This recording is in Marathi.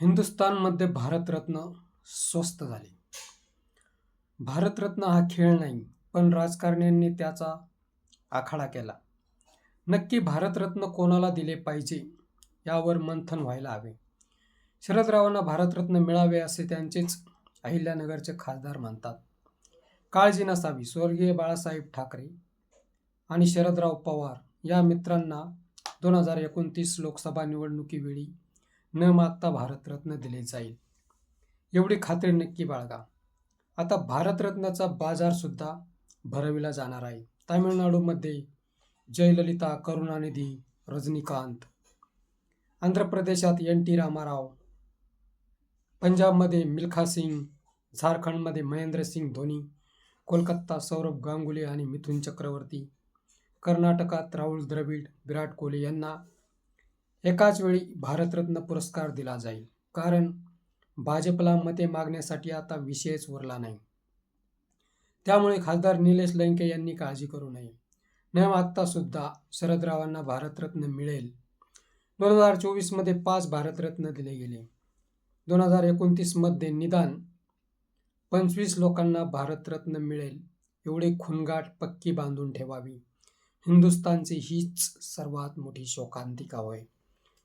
हिंदुस्तानमध्ये भारतरत्न स्वस्त झाले. भारतरत्न हा खेळ नाही पण राजकारण्यांनी त्याचा आखाडा केला. नक्की भारतरत्न कोणाला दिले पाहिजे यावर मंथन व्हायला हवे. शरदरावांना भारतरत्न मिळावे असे त्यांचेच अहिल्यानगरचे खासदार म्हणतात काळजी नसावी स्वर्गीय बाळासाहेब ठाकरे आणि शरदराव पवार या मित्रांना दोन हजार एकोणतीस लोकसभा निवडणुकीवेळी न मागता भारतरत्न दिले जाईल. एवढी खात्री नक्की बाळगा. आता भारतरत्नाचा बाजारसुद्धा भरविला जाणार आहे. तामिळनाडूमध्ये जयललिता करुणानिधी रजनीकांत आंध्र प्रदेशात एन टी रामाराव पंजाबमध्ये मिल्खा सिंग झारखंडमध्ये महेंद्रसिंग धोनी कोलकाता सौरभ गांगुली आणि मिथुन चक्रवर्ती कर्नाटकात राहुल द्रविड विराट कोहली यांना एकाच वेळी भारतरत्न पुरस्कार दिला जाईल. कारण भाजपला मते मागण्यासाठी आता विषयच उरला नाही. त्यामुळे खासदार निलेश लंके यांनी काळजी करू नये. न आत्तासुद्धा शरदरावांना भारतरत्न मिळेल. दोन हजार चोवीसमध्ये पाच भारतरत्न दिले गेले. दोन हजार एकोणतीसमध्ये निदान पंचवीस लोकांना भारतरत्न मिळेल. एवढी खुणगाठ पक्की बांधून ठेवावी. हिंदुस्थानची हीच सर्वात मोठी शोकांतिका होय.